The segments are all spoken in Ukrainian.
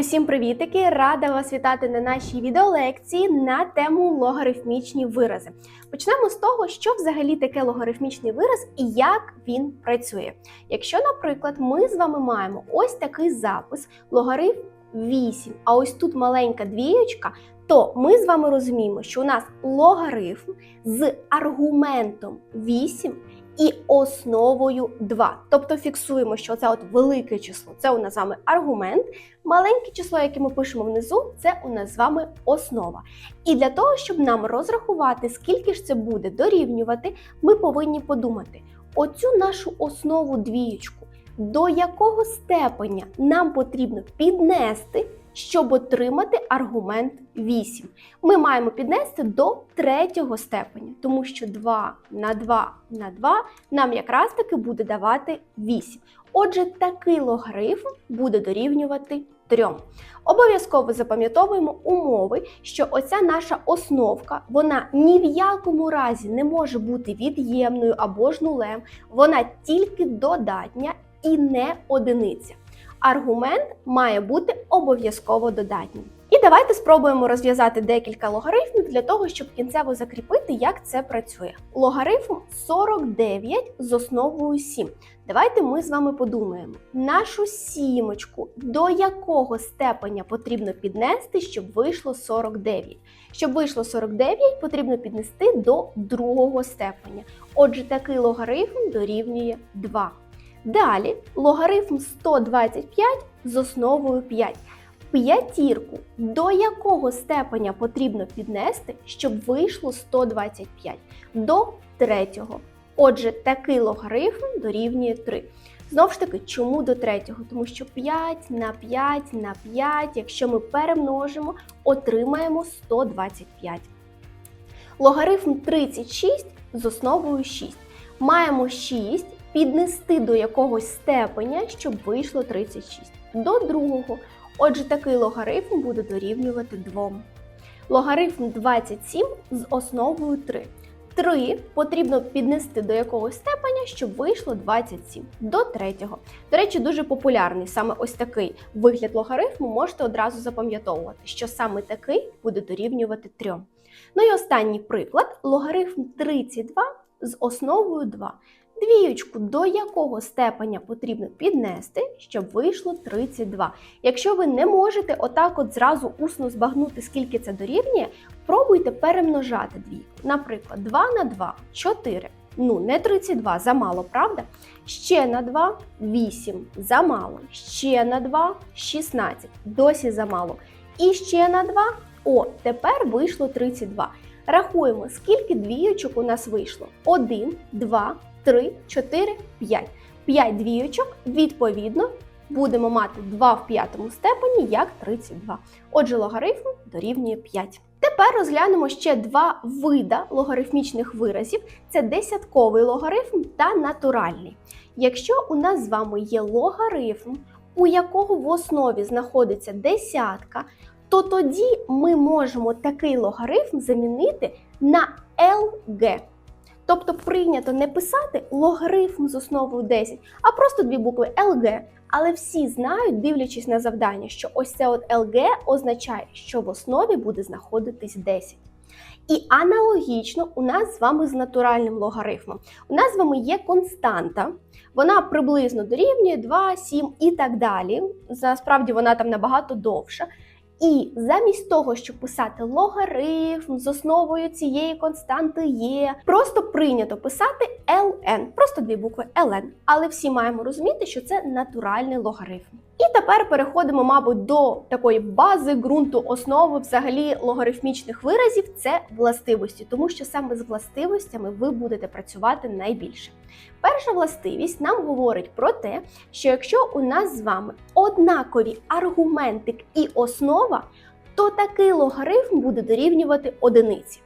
Усім привітики! Рада вас вітати на нашій відеолекції на тему логарифмічні вирази. Почнемо з того, що взагалі таке логарифмічний вираз і як він працює. Якщо, наприклад, ми з вами маємо ось такий запис логарифм 8, а ось тут маленька двієчка, то ми з вами розуміємо, що у нас логарифм з аргументом 8 і основою 2. Тобто фіксуємо, що це от велике число це у нас з вами аргумент, маленьке число, яке ми пишемо внизу, це у нас з вами основа. І для того, щоб нам розрахувати, скільки ж це буде дорівнювати, ми повинні подумати: оцю нашу основу двієчку, до якого степеня нам потрібно піднести. Щоб отримати аргумент 8. Ми маємо піднести до третього степеня, тому що 2 на 2 на 2 нам якраз таки буде давати 8. Отже, такий логарифм буде дорівнювати 3. Обов'язково запам'ятовуємо умови, що оця наша основка, вона ні в якому разі не може бути від'ємною або ж нулем, вона тільки додатня і не одиниця аргумент має бути обов'язково додатнім. І давайте спробуємо розв'язати декілька логарифмів для того, щоб кінцево закріпити, як це працює. Логарифм 49 з основою 7. Давайте ми з вами подумаємо, нашу сімочку до якого степеня потрібно піднести, щоб вийшло 49. Щоб вийшло 49, потрібно піднести до другого степеня. Отже, такий логарифм дорівнює 2. Далі логарифм 125 з основою 5. П'ятірку до якого степеня потрібно піднести, щоб вийшло 125 до третього. Отже, такий логарифм дорівнює 3. Знову ж таки, чому до третього? Тому що 5 на 5 на 5, якщо ми перемножимо, отримаємо 125. Логарифм 36 з основою 6. Маємо 6 піднести до якогось степеня, щоб вийшло 36. До другого. Отже, такий логарифм буде дорівнювати 2. Логарифм 27 з основою 3. 3 потрібно піднести до якогось степеня, щоб вийшло 27 до третього. До речі, дуже популярний саме ось такий вигляд логарифму можете одразу запам'ятовувати, що саме такий буде дорівнювати 3. Ну і останній приклад логарифм 32 з основою 2. Двіючку до якого степеня потрібно піднести, щоб вийшло 32. Якщо ви не можете отак от зразу усно збагнути, скільки це дорівнює, пробуйте перемножати двійку. Наприклад, 2 на 2 4. Ну, не 32, замало, правда? Ще на 2 8, замало. Ще на 2 16, досі замало. І ще на 2, о, тепер вийшло 32. Рахуємо, скільки двійочок у нас вийшло. 1, 2, 3, 4, 5. 5 двійочок, відповідно, будемо мати 2 в п'ятому степені як 32. Отже, логарифм дорівнює 5. Тепер розглянемо ще два вида логарифмічних виразів: це десятковий логарифм та натуральний. Якщо у нас з вами є логарифм, у якого в основі знаходиться десятка, то тоді ми можемо такий логарифм замінити на LG. Тобто прийнято не писати логарифм з основою 10, а просто дві букви LG. Але всі знають, дивлячись на завдання, що ось це от LG означає, що в основі буде знаходитись 10. І аналогічно у нас з вами з натуральним логарифмом. У нас з вами є константа, вона приблизно дорівнює 2, 7 і так далі. Насправді вона там набагато довша. І замість того, щоб писати логарифм з основою цієї константи є, просто прийнято писати ln, просто дві букви ln. Але всі маємо розуміти, що це натуральний логарифм. І тепер переходимо, мабуть, до такої бази ґрунту основи взагалі логарифмічних виразів це властивості, тому що саме з властивостями ви будете працювати найбільше. Перша властивість нам говорить про те, що якщо у нас з вами однакові аргументик і основа, то такий логарифм буде дорівнювати одиниці.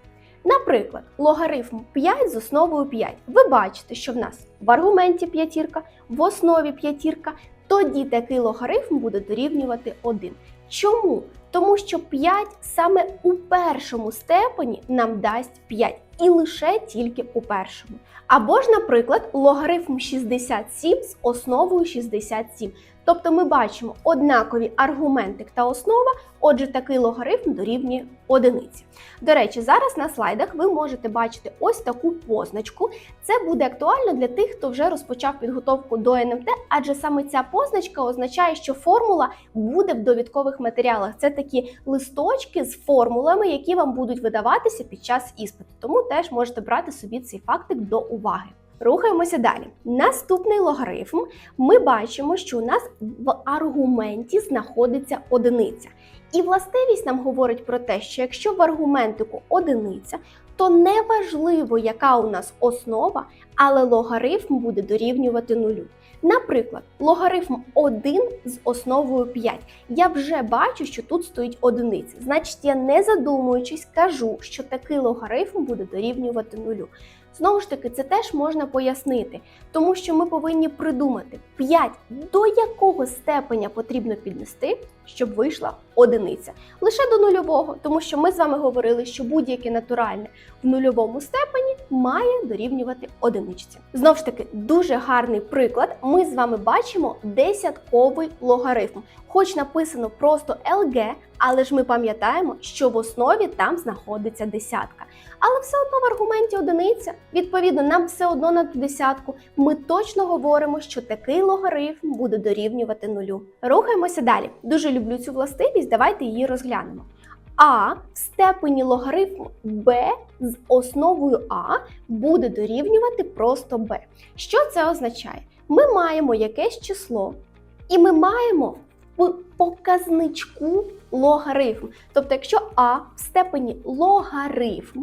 Наприклад, логарифм 5 з основою 5. Ви бачите, що в нас в аргументі п'ятірка, в основі п'ятірка, тоді такий логарифм буде дорівнювати 1. Чому? Тому що 5 саме у першому степені нам дасть 5, і лише тільки у першому. Або ж, наприклад, логарифм 67 з основою 67. Тобто ми бачимо однакові аргументик та основа, отже, такий логарифм дорівнює одиниці. До речі, зараз на слайдах ви можете бачити ось таку позначку. Це буде актуально для тих, хто вже розпочав підготовку до НМТ, адже саме ця позначка означає, що формула буде в довідкових матеріалах. Це такі листочки з формулами, які вам будуть видаватися під час іспиту. Тому теж можете брати собі цей фактик до уваги. Рухаємося далі. Наступний логарифм. Ми бачимо, що у нас в аргументі знаходиться одиниця. І властивість нам говорить про те, що якщо в аргументику одиниця, то неважливо, яка у нас основа, але логарифм буде дорівнювати нулю. Наприклад, логарифм 1 з основою 5. Я вже бачу, що тут стоїть одиниця. Значить, я не задумуючись кажу, що такий логарифм буде дорівнювати нулю. Знову ж таки, це теж можна пояснити, тому що ми повинні придумати 5 до якого степеня потрібно піднести, щоб вийшла одиниця. Лише до нульового, тому що ми з вами говорили, що будь-яке натуральне в нульовому степені має дорівнювати одиничці. Знову ж таки, дуже гарний приклад. Ми з вами бачимо десятковий логарифм. Хоч написано просто ЛГ, але ж ми пам'ятаємо, що в основі там знаходиться десятка. Але все одно в аргументі одиниця. Відповідно, нам все одно на ту десятку. Ми точно говоримо, що такий логарифм буде дорівнювати нулю. Рухаємося далі. Дуже люблю цю властивість. Давайте її розглянемо. А в степені логарифму b з основою А буде дорівнювати просто b. Що це означає? Ми маємо якесь число, і ми маємо в показничку логарифм. Тобто, якщо А в степені логарифм,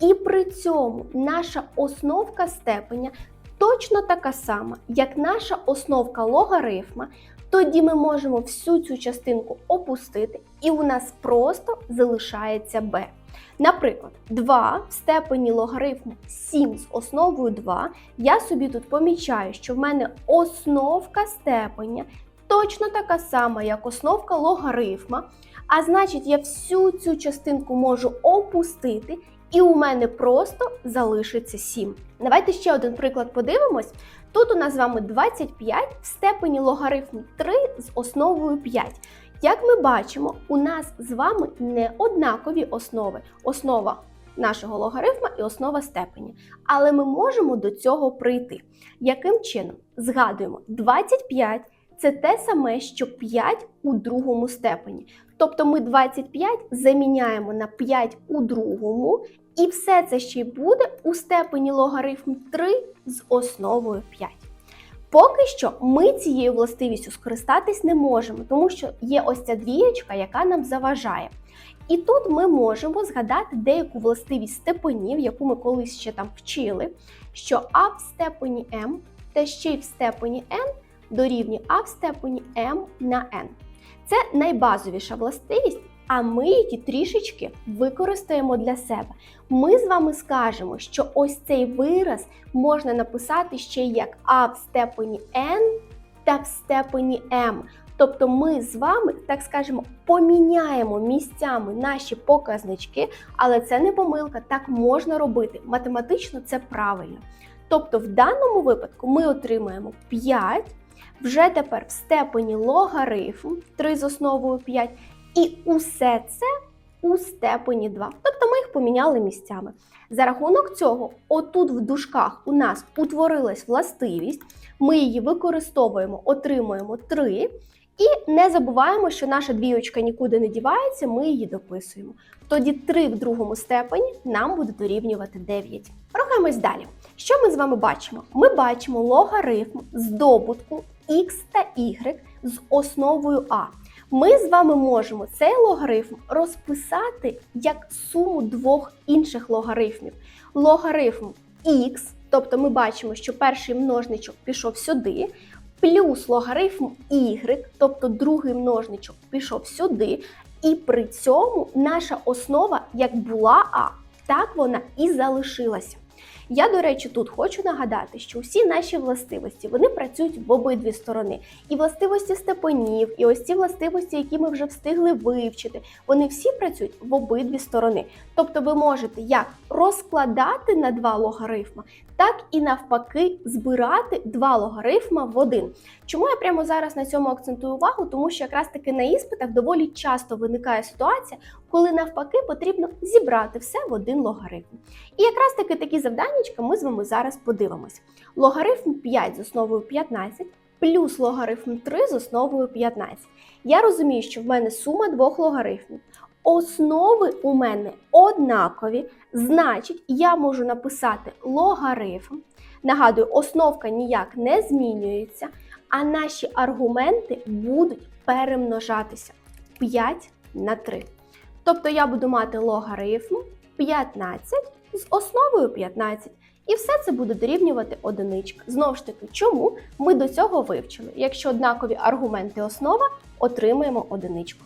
і при цьому наша основка степеня точно така сама, як наша основка логарифма, тоді ми можемо всю цю частинку опустити, і у нас просто залишається b. Наприклад, 2 в степені логарифму 7 з основою 2. Я собі тут помічаю, що в мене основка степеня точно така сама, як основка логарифма. А значить, я всю цю частинку можу опустити, і у мене просто залишиться 7. Давайте ще один приклад подивимось. Тут у нас з вами 25 в степені логарифму 3 з основою 5. Як ми бачимо, у нас з вами не однакові основи. Основа нашого логарифма і основа степені. Але ми можемо до цього прийти. Яким чином? Згадуємо, 25 це те саме, що 5 у другому степені. Тобто ми 25 заміняємо на 5 у другому, і все це ще й буде у степені логарифм 3 з основою 5. Поки що ми цією властивістю скористатись не можемо, тому що є ось ця двієчка, яка нам заважає. І тут ми можемо згадати деяку властивість степенів, яку ми колись ще там вчили, що А в степені М та ще й в степені N дорівнює А в степені М на N. Це найбазовіша властивість, а ми її трішечки використаємо для себе. Ми з вами скажемо, що ось цей вираз можна написати ще як А в степені N та в степені М. Тобто ми з вами, так скажемо, поміняємо місцями наші показнички, але це не помилка, так можна робити. Математично це правильно. Тобто, в даному випадку ми отримаємо 5, вже тепер в степені логарифм 3 з основою 5, і усе це у степені 2. Тобто ми їх поміняли місцями. За рахунок цього, отут в дужках у нас утворилась властивість, ми її використовуємо, отримуємо 3. І не забуваємо, що наша двійочка нікуди не дівається, ми її дописуємо. Тоді 3 в другому степені нам буде дорівнювати 9. Рухаємось далі. Що ми з вами бачимо? Ми бачимо логарифм здобутку x та y з основою а. Ми з вами можемо цей логарифм розписати як суму двох інших логарифмів. Логарифм x, тобто ми бачимо, що перший множничок пішов сюди, плюс логарифм y, тобто другий множничок пішов сюди, і при цьому наша основа як була а, так вона і залишилася. Я, до речі, тут хочу нагадати, що всі наші властивості вони працюють в обидві сторони. І властивості степенів, і ось ці властивості, які ми вже встигли вивчити, вони всі працюють в обидві сторони. Тобто ви можете як розкладати на два логарифма, так і навпаки збирати два логарифма в один. Чому я прямо зараз на цьому акцентую увагу? Тому що якраз таки на іспитах доволі часто виникає ситуація, коли навпаки потрібно зібрати все в один логарифм. І якраз таки такі завданнячка ми з вами зараз подивимось. Логарифм 5 з основою 15 плюс логарифм 3 з основою 15. Я розумію, що в мене сума двох логарифмів. Основи у мене однакові, значить, я можу написати логарифм. Нагадую, основка ніяк не змінюється, а наші аргументи будуть перемножатися 5 на 3. Тобто я буду мати логарифм 15 з основою 15. І все це буде дорівнювати одиничка. Знову ж таки, чому ми до цього вивчили? Якщо однакові аргументи основа, отримаємо одиничку.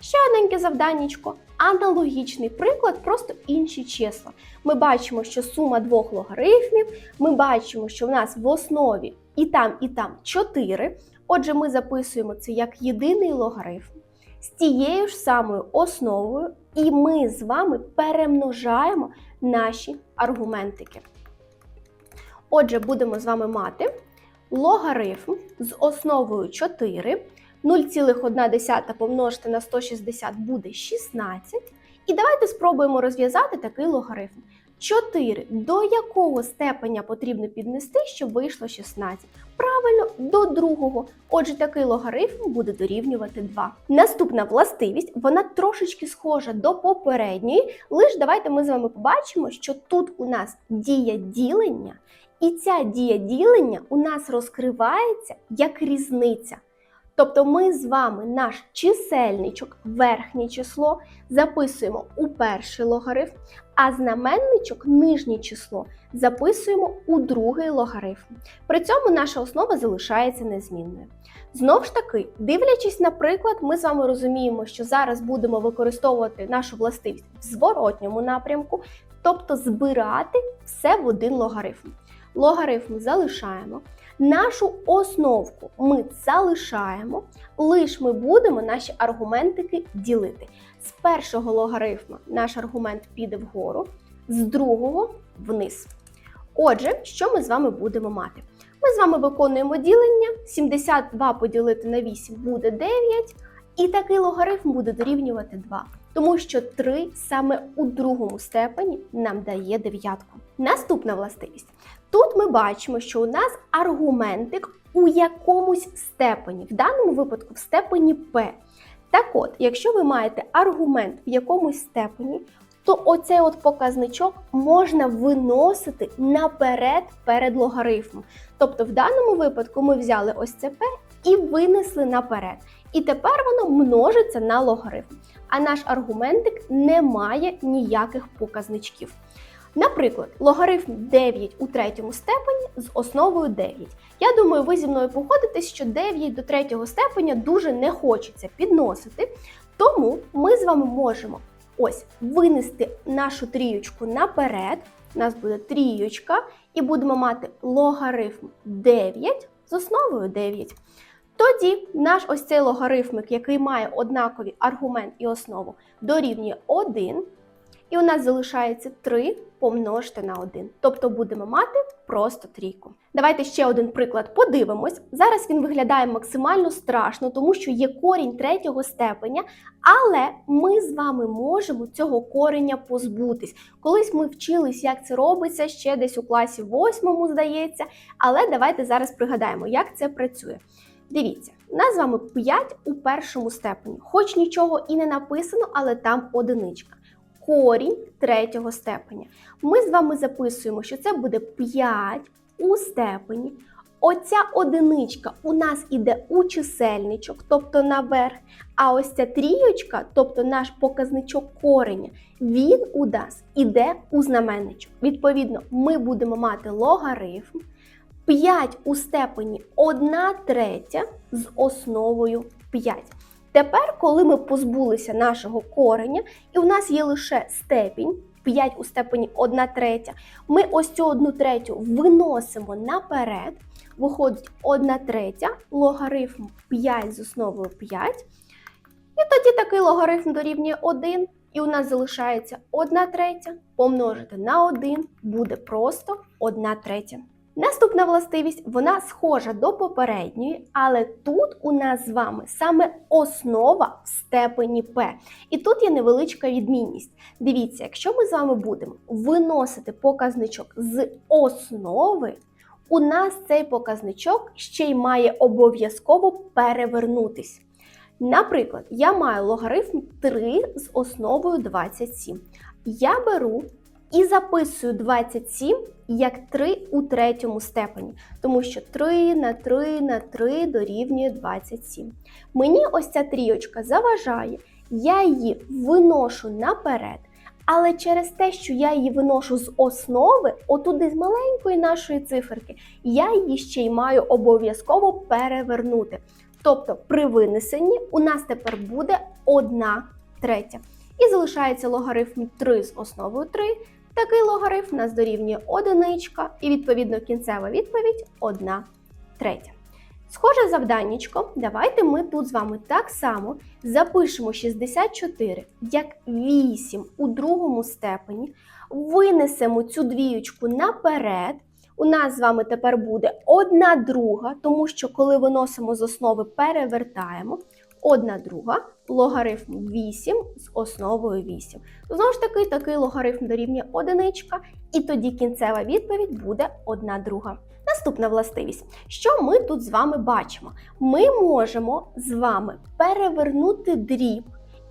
Ще одненьке завданнячко. Аналогічний приклад, просто інші числа. Ми бачимо, що сума двох логарифмів, ми бачимо, що в нас в основі і там, і там 4. Отже, ми записуємо це як єдиний логарифм з тією ж самою основою, і ми з вами перемножаємо наші аргументики. Отже, будемо з вами мати логарифм з основою 4. 0,1 помножити на 160 буде 16. І давайте спробуємо розв'язати такий логарифм. 4 до якого степеня потрібно піднести, щоб вийшло 16? Правильно, до другого. Отже, такий логарифм буде дорівнювати 2. Наступна властивість, вона трошечки схожа до попередньої, лише давайте ми з вами побачимо, що тут у нас дія ділення, і ця дія ділення у нас розкривається як різниця. Тобто ми з вами наш чисельничок, верхнє число, записуємо у перший логарифм, а знаменничок, нижнє число, записуємо у другий логарифм. При цьому наша основа залишається незмінною. Знову ж таки, дивлячись на приклад, ми з вами розуміємо, що зараз будемо використовувати нашу властивість в зворотньому напрямку, тобто збирати все в один логарифм. Логарифм залишаємо. Нашу основку ми залишаємо, лиш ми будемо наші аргументики ділити. З першого логарифма наш аргумент піде вгору, з другого вниз. Отже, що ми з вами будемо мати? Ми з вами виконуємо ділення. 72 поділити на 8 буде 9, і такий логарифм буде дорівнювати 2. Тому що 3 саме у другому степені нам дає дев'ятку. Наступна властивість. Тут ми бачимо, що у нас аргументик у якомусь степені, в даному випадку в степені P. Так от, якщо ви маєте аргумент в якомусь степені, то оцей от показничок можна виносити наперед перед логарифмом. Тобто, в даному випадку ми взяли ось це P і винесли наперед. І тепер воно множиться на логарифм. А наш аргументик не має ніяких показничків. Наприклад, логарифм 9 у третьому степені з основою 9. Я думаю, ви зі мною погодитесь, що 9 до третього степеня дуже не хочеться підносити. Тому ми з вами можемо ось винести нашу трієчку наперед. У нас буде трієчка, і будемо мати логарифм 9 з основою 9. Тоді наш ось цей логарифмик, який має однакові аргумент і основу, дорівнює 1. І у нас залишається 3 помножити на 1. Тобто будемо мати просто трійку. Давайте ще один приклад подивимось. Зараз він виглядає максимально страшно, тому що є корінь третього степеня, але ми з вами можемо цього кореня позбутись. Колись ми вчились, як це робиться, ще десь у класі 8, здається. Але давайте зараз пригадаємо, як це працює. Дивіться, у нас з вами 5 у першому степені, хоч нічого і не написано, але там одиничка корінь третього степеня. Ми з вами записуємо, що це буде 5 у степені. Оця одиничка у нас іде у чисельничок, тобто наверх. А ось ця трійочка, тобто наш показничок кореня, він у нас іде у знаменничок. Відповідно, ми будемо мати логарифм 5 у степені 1 третя з основою 5. Тепер, коли ми позбулися нашого кореня, і у нас є лише степінь 5 у степені 1 третя. Ми ось цю 1 третю виносимо наперед. Виходить 1 третя, логарифм 5 з основою 5. І тоді такий логарифм дорівнює 1. І у нас залишається 1 третя помножити на 1 буде просто 1 третя. Наступна властивість, вона схожа до попередньої, але тут у нас з вами саме основа в степені P. І тут є невеличка відмінність. Дивіться, якщо ми з вами будемо виносити показничок з основи, у нас цей показничок ще й має обов'язково перевернутись. Наприклад, я маю логарифм 3 з основою 27. Я беру і записую 27 як 3 у третьому степені, тому що 3 на 3 на 3 дорівнює 27. Мені ось ця трійочка заважає, я її виношу наперед. Але через те, що я її виношу з основи, отуди з маленької нашої циферки, я її ще й маю обов'язково перевернути. Тобто при винесенні у нас тепер буде 1 третя. І залишається логарифм 3 з основою 3. Такий логарифм нас дорівнює одиничка, і відповідно кінцева відповідь 1 третя. Схоже завданнячко, давайте ми тут з вами так само запишемо 64 як 8 у другому степені, винесемо цю двіючку наперед. У нас з вами тепер буде одна друга, тому що коли виносимо з основи, перевертаємо. Одна друга, логарифм 8 з основою 8. Знову ж таки, такий логарифм дорівнює одиничка, і тоді кінцева відповідь буде одна друга. Наступна властивість. Що ми тут з вами бачимо? Ми можемо з вами перевернути дріб,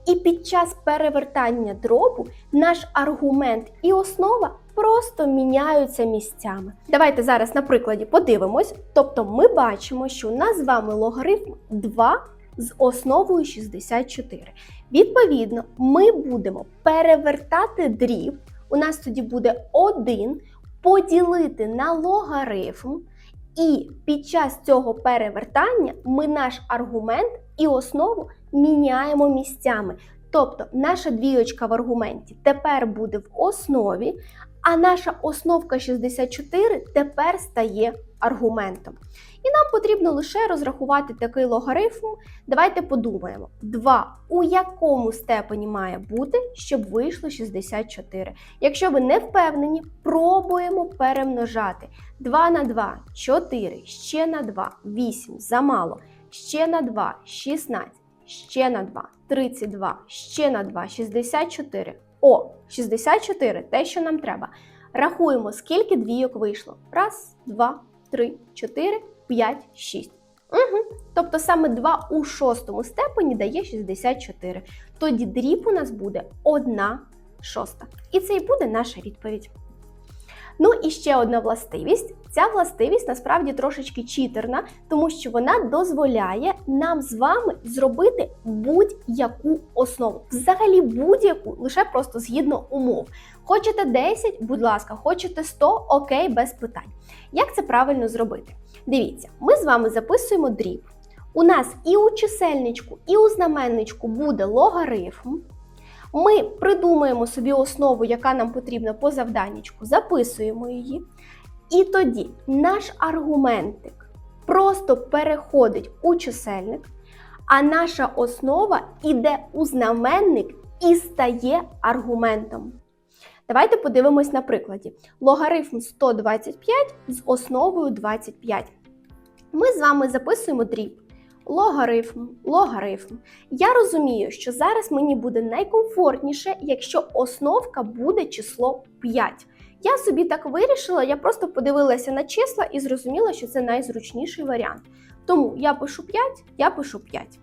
і під час перевертання дробу наш аргумент і основа просто міняються місцями. Давайте зараз на прикладі подивимось. Тобто ми бачимо, що у нас з вами логарифм 2 з основою 64. Відповідно, ми будемо перевертати дріб. У нас тоді буде 1 поділити на логарифм, і під час цього перевертання ми наш аргумент і основу міняємо місцями. Тобто наша двійочка в аргументі тепер буде в основі, а наша основка 64 тепер стає аргументом. І нам потрібно лише розрахувати такий логарифм. Давайте подумаємо, 2 у якому степені має бути, щоб вийшло 64. Якщо ви не впевнені, пробуємо перемножати. 2 на 2 4, ще на 2 8, замало, ще на 2 16, ще на 2 32, ще на 2 64. О, 64 те, що нам треба. Рахуємо, скільки двійок вийшло. Раз, два, три, чотири, п'ять, шість. Угу. Тобто саме 2 у шостому степені дає 64. Тоді дріб у нас буде 1 шоста. І це і буде наша відповідь. Ну і ще одна властивість. Ця властивість насправді трошечки читерна, тому що вона дозволяє нам з вами зробити будь-яку основу. Взагалі будь-яку, лише просто згідно умов. Хочете 10, будь ласка, хочете 100, окей, без питань. Як це правильно зробити? Дивіться, ми з вами записуємо дріб. У нас і у чисельничку, і у знаменничку буде логарифм. Ми придумаємо собі основу, яка нам потрібна по завданнячку, записуємо її. І тоді наш аргументик просто переходить у чисельник, а наша основа йде у знаменник і стає аргументом. Давайте подивимось на прикладі. Логарифм 125 з основою 25. Ми з вами записуємо дріб. Логарифм, логарифм. Я розумію, що зараз мені буде найкомфортніше, якщо основка буде число 5. Я собі так вирішила, я просто подивилася на числа і зрозуміла, що це найзручніший варіант. Тому я пишу 5, я пишу 5.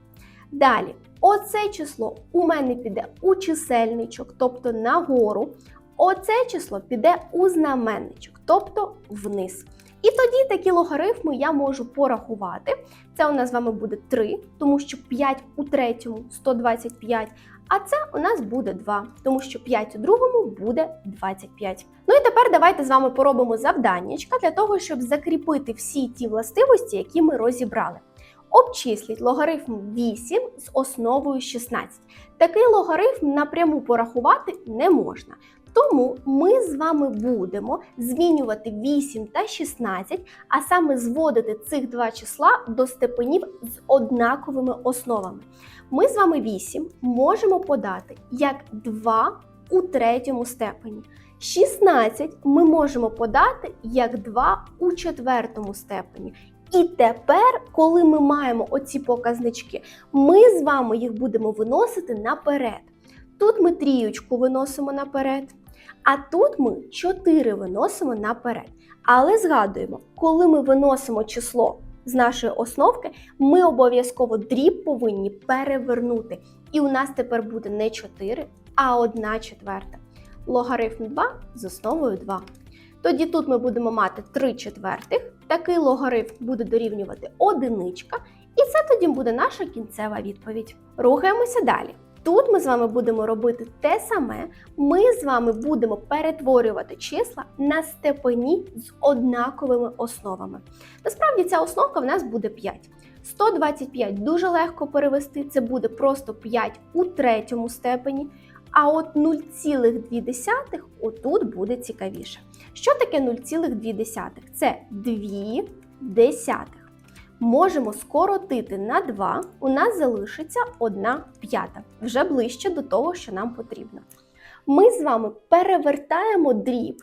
Далі, оце число у мене піде у чисельничок, тобто нагору. Оце число піде у знаменничок, тобто вниз. І тоді такі логарифми я можу порахувати. Це у нас з вами буде 3, тому що 5 у третьому 125, а це у нас буде 2, тому що 5 у другому буде 25. Ну і тепер давайте з вами поробимо завданнячка для того, щоб закріпити всі ті властивості, які ми розібрали. Обчисліть логарифм 8 з основою 16. Такий логарифм напряму порахувати не можна. Тому ми з вами будемо змінювати 8 та 16, а саме зводити цих два числа до степенів з однаковими основами. Ми з вами 8 можемо подати як 2 у третьому степені. 16 ми можемо подати як 2 у четвертому степені. І тепер, коли ми маємо оці показнички, ми з вами їх будемо виносити наперед. Тут ми трієчку виносимо наперед, а тут ми 4 виносимо наперед. Але згадуємо, коли ми виносимо число з нашої основки, ми обов'язково дріб повинні перевернути. І у нас тепер буде не 4, а 1 четверта. Логарифм 2 з основою 2. Тоді тут ми будемо мати 3 четвертих, такий логарифм буде дорівнювати одиничка, і це тоді буде наша кінцева відповідь. Рухаємося далі. Тут ми з вами будемо робити те саме. Ми з вами будемо перетворювати числа на степені з однаковими основами. Насправді ця основка в нас буде 5. 125 дуже легко перевести, це буде просто 5 у третьому степені. А от 0,2 отут буде цікавіше. Що таке 0,2? Це 2 десятих. Можемо скоротити на 2, у нас залишиться 1 п'ята, вже ближче до того, що нам потрібно. Ми з вами перевертаємо дріб.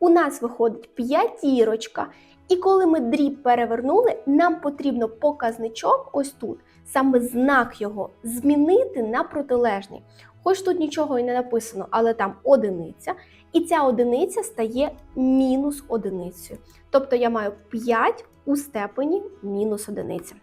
У нас виходить п'ятірочка, і коли ми дріб перевернули, нам потрібно показничок ось тут, саме знак його, змінити на протилежний. Хоч тут нічого і не написано, але там одиниця, і ця одиниця стає мінус одиницею. Тобто я маю 5 у степені мінус одиниця.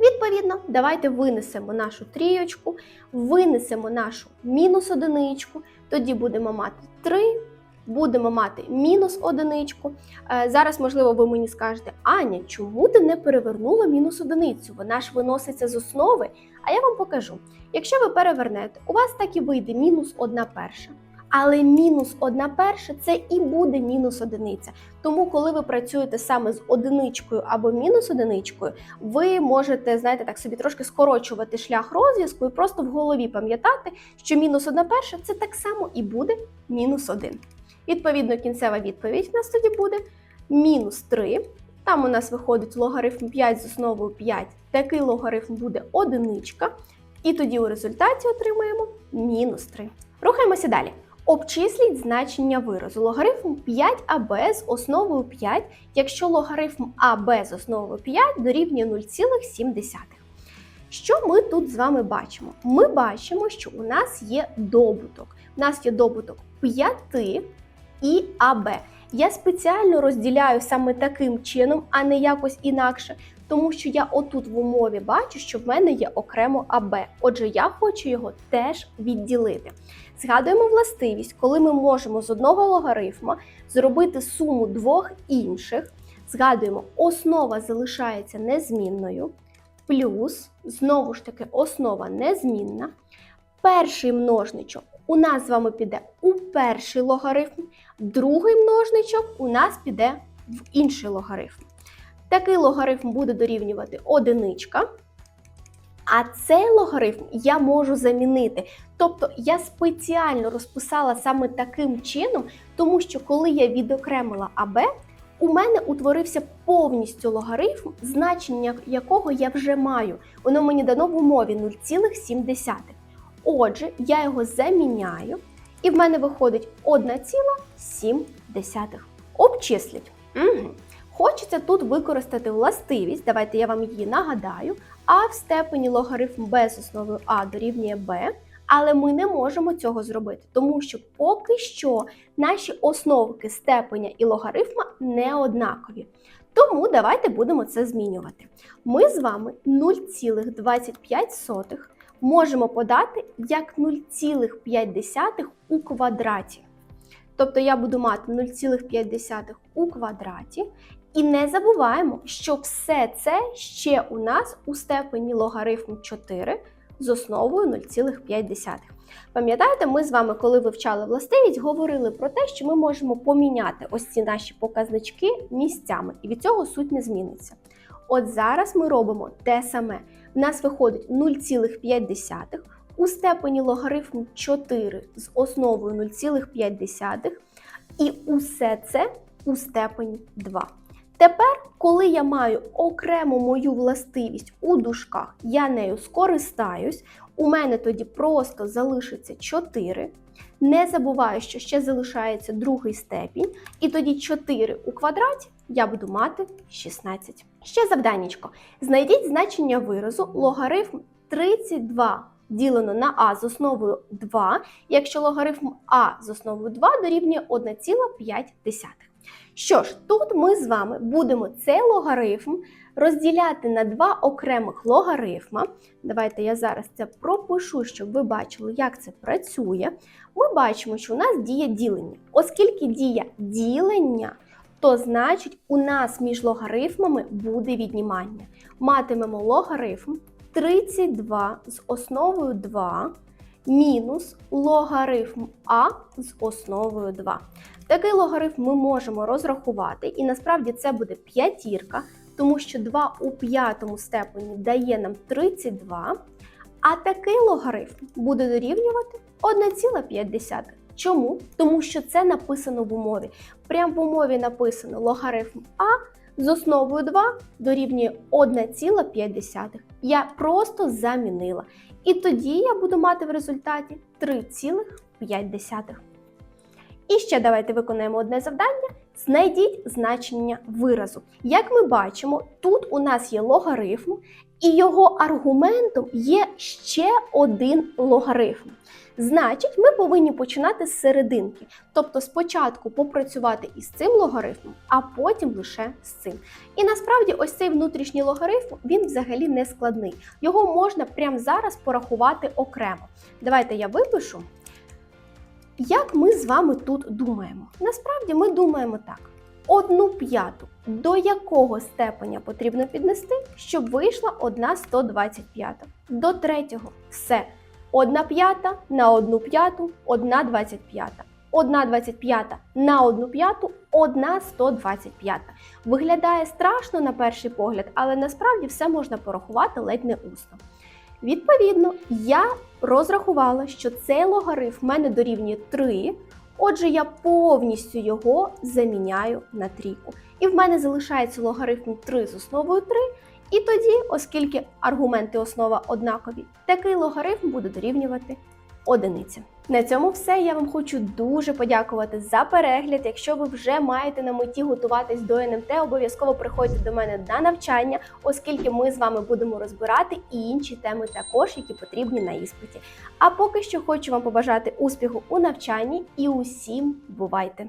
Відповідно, давайте винесемо нашу трійочку, винесемо нашу мінус одиничку, тоді будемо мати 3, будемо мати мінус одиничку. Е, Зараз, можливо, ви мені скажете, Аня, чому ти не перевернула мінус одиницю? Вона ж виноситься з основи. А я вам покажу. Якщо ви перевернете, у вас так і вийде мінус 1 перша. Але мінус 1 перша це і буде мінус одиниця. Тому, коли ви працюєте саме з одиничкою або мінус одиничкою, ви можете, знаєте, так собі трошки скорочувати шлях розв'язку і просто в голові пам'ятати, що мінус 1 перша це так само і буде мінус 1. Відповідно, кінцева відповідь у нас тоді буде мінус 3. Там у нас виходить логарифм 5 з основою 5. Такий логарифм буде одиничка. І тоді у результаті отримаємо мінус 3. Рухаємося далі. Обчисліть значення виразу. Логарифм 5аб з основою 5, якщо логарифм АБ з основою 5 дорівнює 0,7. Що ми тут з вами бачимо? Ми бачимо, що у нас є добуток. У нас є добуток 5 і АБ. Я спеціально розділяю саме таким чином, а не якось інакше, тому що я отут в умові бачу, що в мене є окремо АБ. Отже, я хочу його теж відділити. Згадуємо властивість, коли ми можемо з одного логарифма зробити суму двох інших. Згадуємо, основа залишається незмінною, плюс, знову ж таки, основа незмінна. Перший множничок у нас з вами піде у перший логарифм, другий множничок у нас піде в інший логарифм. Такий логарифм буде дорівнювати одиничка. А цей логарифм я можу замінити. Тобто я спеціально розписала саме таким чином, тому що коли я відокремила АБ, у мене утворився повністю логарифм, значення якого я вже маю. Воно мені дано в умові 0,7. Отже, я його заміняю, і в мене виходить 1,7. Обчисліть. Угу. Хочеться тут використати властивість, давайте я вам її нагадаю, а в степені логарифм b з основою а дорівнює b, але ми не можемо цього зробити, тому що поки що наші основки степеня і логарифма не однакові. Тому давайте будемо це змінювати. Ми з вами 0,25 можемо подати як 0,5 у квадраті. Тобто я буду мати 0,5 у квадраті. І не забуваємо, що все це ще у нас у степені логарифм 4 з основою 0,5. Пам'ятаєте, ми з вами, коли вивчали властивість, говорили про те, що ми можемо поміняти ось ці наші показнички місцями, і від цього суть не зміниться. От зараз ми робимо те саме. У нас виходить 0,5 у степені логарифм 4 з основою 0,5 і усе це у степені 2. Тепер, коли я маю окрему мою властивість у дужках, я нею скористаюсь, у мене тоді просто залишиться 4. Не забуваю, що ще залишається другий степінь, і тоді 4 у квадраті я буду мати 16. Ще завданнячко. Знайдіть значення виразу логарифм 32 ділено на а з основою 2, якщо логарифм а з основою 2 дорівнює 1,5. Що ж, тут ми з вами будемо цей логарифм розділяти на два окремих логарифма. Давайте я зараз це пропишу, щоб ви бачили, як це працює. Ми бачимо, що у нас діє ділення. Оскільки діє ділення, то значить у нас між логарифмами буде віднімання. Матимемо логарифм 32 з основою 2 мінус логарифм А з основою 2. Такий логарифм ми можемо розрахувати, і насправді це буде п'ятірка, тому що 2 у п'ятому степені дає нам 32, а такий логарифм буде дорівнювати 1,5. Чому? Тому що це написано в умові. Прямо в умові написано логарифм А з основою 2 дорівнює 1,5. Я просто замінила. І тоді я буду мати в результаті 3,5. І ще давайте виконаємо одне завдання. Знайдіть значення виразу. Як ми бачимо, тут у нас є логарифм, і його аргументом є ще один логарифм. Значить, ми повинні починати з серединки, тобто спочатку попрацювати із цим логарифмом, а потім лише з цим. І насправді, ось цей внутрішній логарифм він взагалі не складний. Його можна прямо зараз порахувати окремо. Давайте я випишу. Як ми з вами тут думаємо? Насправді ми думаємо так: одну п'яту до якого степеня потрібно піднести, щоб вийшла одна 125. До третього все. Одна п'ята на одну п'яту, одна 25. Одна 25 на одну п'яту, одна 125. Виглядає страшно на перший погляд, але насправді все можна порахувати ледь не усно. Відповідно, я розрахувала, що цей логарифм в мене дорівнює 3, отже, я повністю його заміняю на трійку. І в мене залишається логарифм 3 з основою 3. І тоді, оскільки аргументи основа однакові, такий логарифм буде дорівнювати одиниці. На цьому все. Я вам хочу дуже подякувати за перегляд. Якщо ви вже маєте на меті готуватись до НМТ, обов'язково приходьте до мене на навчання, оскільки ми з вами будемо розбирати і інші теми також, які потрібні на іспиті. А поки що хочу вам побажати успіху у навчанні і усім бувайте!